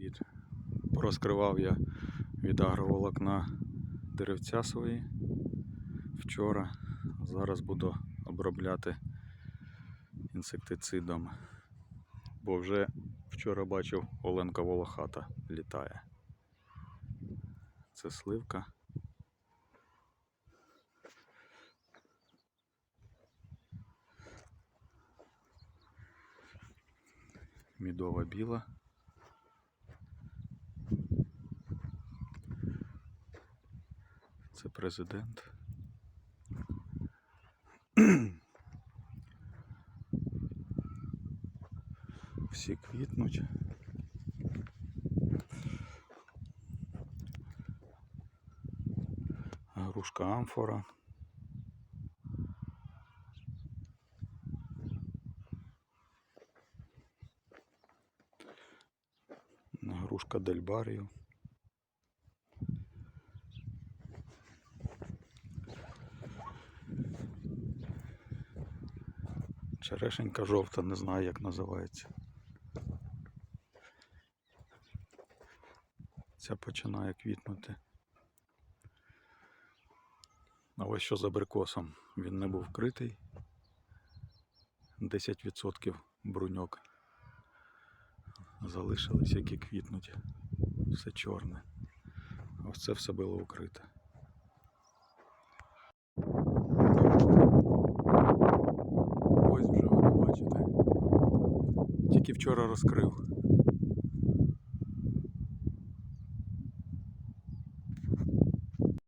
Привіт. Порозкривав я від агроволокна деревця свої вчора. Зараз буду обробляти інсектицидом. Бо вже вчора бачив Оленка Волохата літає. Це сливка. Мідова біла. Це президент. Всі квітнуть. Грушка амфора. Грушка Дельбарію. Черешенька жовта, не знаю як називається. Ця починає квітнути. А ось що з абрикосом. Він не був вкритий. 10% бруньок. Залишились, які квітнуть. Все чорне. Ось це все було укрите. Ось вже ви бачите. Тільки вчора розкрив.